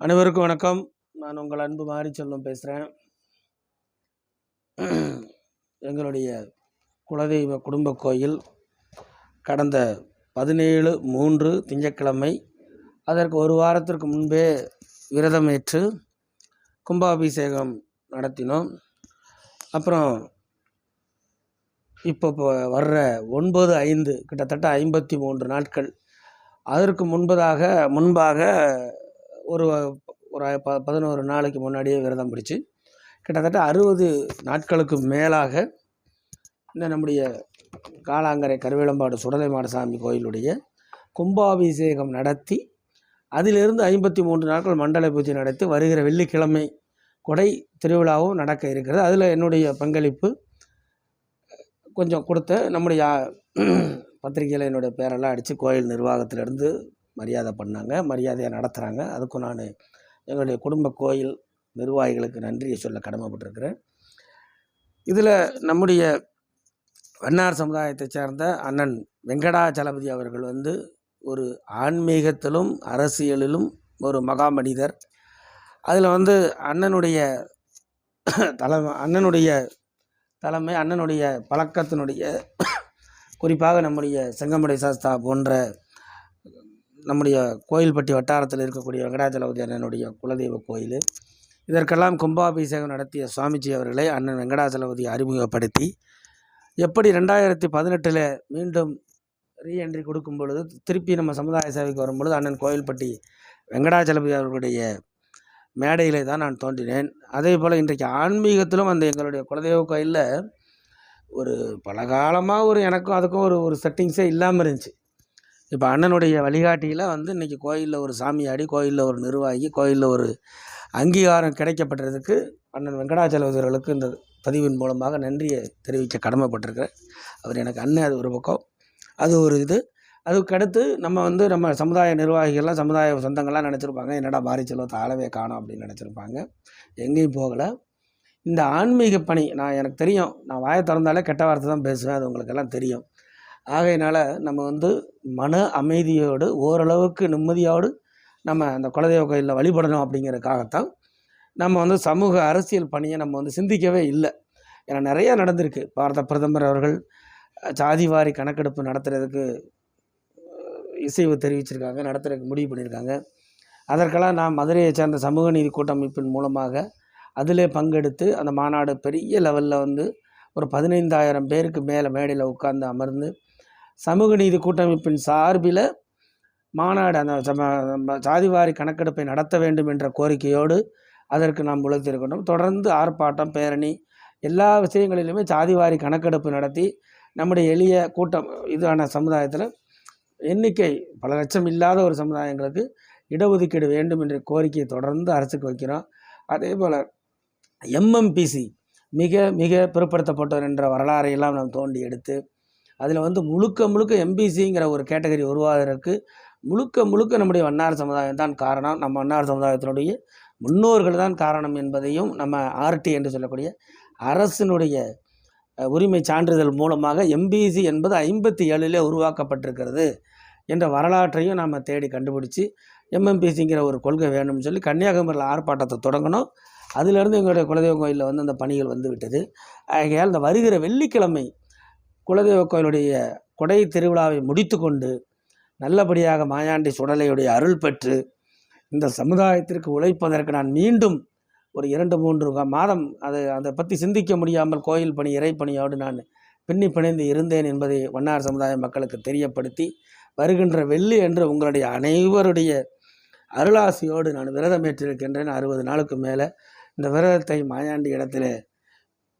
அனைவருக்கும் வணக்கம். நான் உங்கள் அன்பு மாறி செல்வம் பேசுகிறேன் எங்களுடைய குலதெய்வ குடும்ப கோயில் கடந்த பதினேழு மூன்று திங்கட்கிழமை. அதற்கு ஒரு வாரத்திற்கு முன்பே விரதம் ஏற்று கும்பாபிஷேகம் நடத்தினோம். அப்புறம் இப்போ வர்ற ஒன்பது ஐந்து கிட்டத்தட்ட ஐம்பத்தி மூன்று நாட்கள். அதற்கு முன்பதாக முன்பாக ஒரு ஒரு ப பதினோரு நாளைக்கு முன்னாடியே விரதம் பிடிச்சி கிட்டத்தட்ட அறுபது நாட்களுக்கு மேலாக இந்த நம்முடைய காலாங்கரை கருவேலம்பாடு சுடலை மாடசாமி கோயிலுடைய கும்பாபிஷேகம் நடத்தி அதிலிருந்து ஐம்பத்தி மூன்று நாட்கள் மண்டல பூஜை நடத்தி வருகிற வெள்ளிக்கிழமை கொடை திருவிழாவும் நடக்க இருக்கிறது. அதில் என்னுடைய பங்களிப்பு கொஞ்சம் கொடுத்த நம்முடைய பத்திரிகையில் என்னுடைய பேரெல்லாம் அடித்து கோயில் நிர்வாகத்திலேருந்து மரியாதை பண்ணாங்க மரியாதையாக நடத்துகிறாங்க அதுக்கும் நான் எங்களுடைய குடும்ப கோயில் நிர்வாகிகளுக்கு நன்றியை சொல்ல கடமைப்பட்டிருக்கிறேன். இதில் நம்முடைய வண்ணார் சமுதாயத்தை சேர்ந்த அண்ணன் வெங்கடாச்சலபதி அவர்கள் வந்து ஒரு ஆன்மீகத்திலும் அரசியலிலும் ஒரு மகா மனிதர் அதில் வந்து அண்ணனுடைய தலைமை அண்ணனுடைய தலைமை அண்ணனுடைய பழக்கத்தினுடைய குறிப்பாக நம்முடைய செங்கமடை சாஸ்தா போன்ற நம்முடைய கோயில்பட்டி வட்டாரத்தில் இருக்கக்கூடிய வெங்கடாச்சலபதி அண்ணனுடைய குலதெய்வ கோயில். இதற்கெல்லாம் கும்பாபிஷேகம் நடத்திய சுவாமிஜி அவர்களை அண்ணன் வெங்கடாச்சலபதி அறிமுகப்படுத்தி எப்படி ரெண்டாயிரத்தி பதினெட்டில் மீண்டும் ரீஎன்ட்ரி கொடுக்கும் பொழுது திருப்பி நம்ம சமுதாய சேவைக்கு வரும்பொழுது அண்ணன் கோயில்பட்டி வெங்கடாச்சலபதி அவர்களுடைய மேடையிலே தான் நான் தோன்றினேன். அதே போல் இன்றைக்கு ஆன்மீகத்திலும் அந்த எங்களுடைய குலதெய்வ கோயிலில் ஒரு பல காலமாக ஒரு எனக்கும் அதுக்கும் ஒரு ஒரு செட்டிங்ஸே இல்லாமல் இருந்துச்சு. இப்போ அண்ணனுடைய வழிகாட்டியில் வந்து இன்றைக்கி கோயிலில் ஒரு சாமியாடி கோயிலில் ஒரு நிர்வாகி கோயிலில் ஒரு அங்கீகாரம் கிடைக்கப்பட்டதுக்கு அண்ணன் வெங்கடாச்சலவர்களுக்கு இந்த பதிவின் மூலமாக நன்றியை தெரிவிக்க கடமைப்பட்டிருக்கிறேன். அவர் எனக்கு அண்ணன் அது ஒரு பக்கம். அது ஒரு இது. அதுக்கடுத்து நம்ம வந்து நம்ம சமுதாய நிர்வாகிகள்லாம் சமுதாய சொந்தங்கள்லாம் நினச்சிருப்பாங்க. என்னடா மாறி செல்வத்தை ஆளவே காணும் அப்படின்னு நினச்சிருப்பாங்க. எங்கேயும் போகலை. இந்த ஆன்மீக பணி நான் எனக்கு தெரியும். நான் வாயை திறந்தாலே கெட்ட வார்த்தை தான் பேசுவேன். அது உங்களுக்கெல்லாம் தெரியும். ஆகையினால் நம்ம வந்து மன அமைதியோடு ஓரளவுக்கு நிம்மதியோடு நம்ம அந்த குலதெய்வ கோயிலில் வழிபடணும் அப்படிங்கிறதுக்காகத்தான் நம்ம வந்து சமூக அரசியல் பணியை நம்ம வந்து சிந்திக்கவே இல்லை. ஏன்னா நிறையா நடந்திருக்கு. பாரத பிரதமர் அவர்கள் ஜாதிவாரி கணக்கெடுப்பு நடத்துகிறதுக்கு இசைவு தெரிவிச்சிருக்காங்க நடத்துறதுக்கு முடிவு பண்ணியிருக்காங்க. அதற்கெல்லாம் நான் மதுரையை சேர்ந்த சமூக நீதி கூட்டமைப்பின் மூலமாக அதிலே பங்கெடுத்து அந்த மாநாடு பெரிய லெவலில் வந்து ஒரு பதினைந்தாயிரம் பேருக்கு மேலே மேடையில் உட்கார்ந்து அமர்ந்து சமூக நீதி கூட்டமைப்பின் சார்பில் மாநாடு அந்த சம கணக்கெடுப்பை நடத்த வேண்டும் என்ற கோரிக்கையோடு அதற்கு நாம் உழைத்திருக்கணும் தொடர்ந்து ஆர்ப்பாட்டம் பேரணி எல்லா விஷயங்களிலுமே சாதிவாரி கணக்கெடுப்பு நடத்தி நம்முடைய எளிய கூட்டம் இதான சமுதாயத்தில் எண்ணிக்கை பல லட்சம் இல்லாத ஒரு சமுதாயங்களுக்கு இடஒதுக்கீடு வேண்டும் என்ற கோரிக்கையை தொடர்ந்து அரசுக்கு வைக்கிறோம். அதே போல் எம்எம்பிசி மிக மிக பிற்படுத்தப்பட்டவர் என்ற வரலாறையெல்லாம் நாம் தோண்டி எடுத்து அதில் வந்து முழுக்க முழுக்க எம்பிசிங்கிற ஒரு கேட்டகரி உருவாகிறதுக்கு முழுக்க முழுக்க நம்முடைய வண்ணார் சமுதாயம் தான் காரணம். நம்ம வண்ணார் சமுதாயத்தினுடைய முன்னோர்கள் தான் காரணம் என்பதையும் நம்ம ஆர்டி என்று சொல்லக்கூடிய அரசினுடைய உரிமை சான்றிதழ் மூலமாக எம்பிசி என்பது ஐம்பத்தி ஏழிலே உருவாக்கப்பட்டிருக்கிறது என்ற வரலாற்றையும் நாம் தேடி கண்டுபிடிச்சி எம்எம்பிசிங்கிற ஒரு கொள்கை வேணும்னு சொல்லி கன்னியாகுமரியில் ஆர்ப்பாட்டத்தை தொடங்கணும் அதிலிருந்து எங்களுடைய குலதெய்வ கோயிலில் வந்து அந்த பணிகள் வந்து விட்டது. ஆகையால் இந்த வருகிற வெள்ளிக்கிழமை குலதெய்வ கோயிலுடைய கொடை திருவிழாவை முடித்து கொண்டு நல்லபடியாக மாயாண்டி சுடலையுடைய அருள் பெற்று இந்த சமுதாயத்திற்கு உழைப்பதற்கு நான் மீண்டும் ஒரு இரண்டு மூன்று மாதம் அதை அதை பற்றி சிந்திக்க முடியாமல் கோயில் பணி இறைப்பணியோடு நான் பின்னி பிணைந்து இருந்தேன் என்பதை வண்ணார் சமுதாய மக்களுக்கு தெரியப்படுத்தி வருகின்ற வெள்ளி என்று உங்களுடைய அனைவருடைய அருளாசியோடு நான் விரதம் ஏற்றிருக்கின்றேன். அறுபது நாளுக்கு மேலே இந்த விரதத்தை மாயாண்டி இடத்துல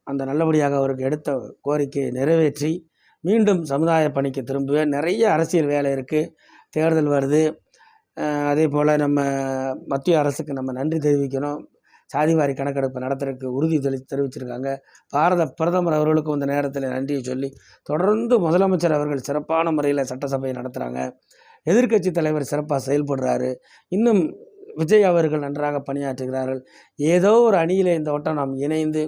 அந்த நல்லபடியாக அவருக்கு எடுத்த கோரிக்கையை நிறைவேற்றி மீண்டும் சமுதாய பணிக்கு திரும்புவேன். நிறைய அரசியல் வேலை இருக்குது தேர்தல் வருது. அதே போல் நம்ம மத்திய அரசுக்கு நம்ம நன்றி தெரிவிக்கணும். சாதிவாரி கணக்கெடுப்பு நடத்துறதுக்கு உறுதி தெளி தெரிவிச்சிருக்காங்க. பாரத பிரதமர் அவர்களுக்கும் இந்த நேரத்தில் நன்றியை சொல்லி தொடர்ந்து முதலமைச்சர் அவர்கள் சிறப்பான முறையில் சட்டசபையை நடத்துகிறாங்க எதிர்க்கட்சி தலைவர் சிறப்பாக செயல்படுறாரு. இன்னும் விஜய் அவர்கள் நன்றாக பணியாற்றுகிறார்கள். ஏதோ ஒரு அணியில் இந்த வட்டம் நாம் இணைந்து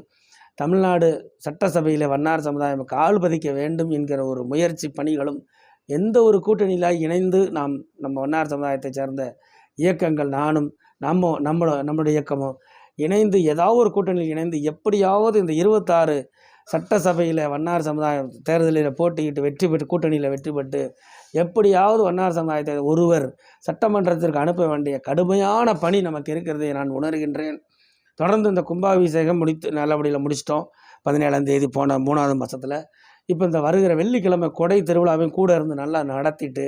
தமிழ்நாடு சட்டசபையில் வண்ணார் சமுதாயம் கால் பதிக்க வேண்டும் என்கிற ஒரு முயற்சி பணிகளும் எந்த ஒரு கூட்டணியில் இணைந்து நாம் நம்ம வண்ணார் சமுதாயத்தை சேர்ந்த இயக்கங்கள் நானும் நம்ம நம்மளோ நம்மளுடைய இயக்கமும் இணைந்து ஏதாவது ஒரு கூட்டணியில் இணைந்து எப்படியாவது இந்த இருபத்தாறு சட்டசபையில் வண்ணார் சமுதாயம் தேர்தலில் போட்டியிட்டு வெற்றி பெற்று கூட்டணியில் வெற்றி பெற்று எப்படியாவது வண்ணார் சமுதாயத்தை ஒருவர் சட்டமன்றத்திற்கு அனுப்ப வேண்டிய கடுமையான பணி நமக்கு இருக்கிறதை நான் உணர்கின்றேன். தொடர்ந்து இந்த கும்பாபிஷேகம் முடித்து நல்லபடியில் முடிச்சிட்டோம். பதினேழாம் தேதி போன மூணாவது மாதத்தில் இப்போ இந்த வருகிற வெள்ளிக்கிழமை கொடை திருவிழாவையும் கூட இருந்து நல்லா நடத்திட்டு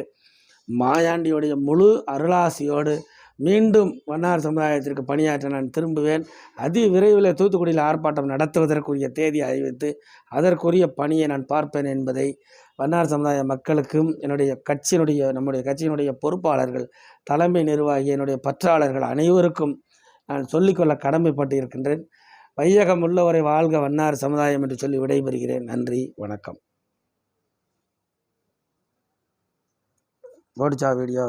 மாயாண்டியுடைய முழு அருளாசியோடு மீண்டும் வண்ணார் சமுதாயத்திற்கு பணியாற்ற நான் திரும்புவேன். அதி விரைவில் தூத்துக்குடியில் ஆர்ப்பாட்டம் நடத்துவதற்குரிய தேதி அறிவித்து அதற்குரிய பணியை நான் பார்ப்பேன் என்பதை வண்ணார் சமுதாய மக்களுக்கும் என்னுடைய கட்சியினுடைய நம்முடைய கட்சியினுடைய பொறுப்பாளர்கள் தலைமை நிர்வாகி என்னுடைய பற்றாளர்கள் அனைவருக்கும் நான் சொல்லிக்கொள்ள கடமைப்பட்டு இருக்கின்றேன் வையகம் உள்ளவரை வாழ்க வண்ணார் சமுதாயம் என்று சொல்லி விடைபெறுகிறேன். நன்றி வணக்கம். போடிச்சா வீடியோ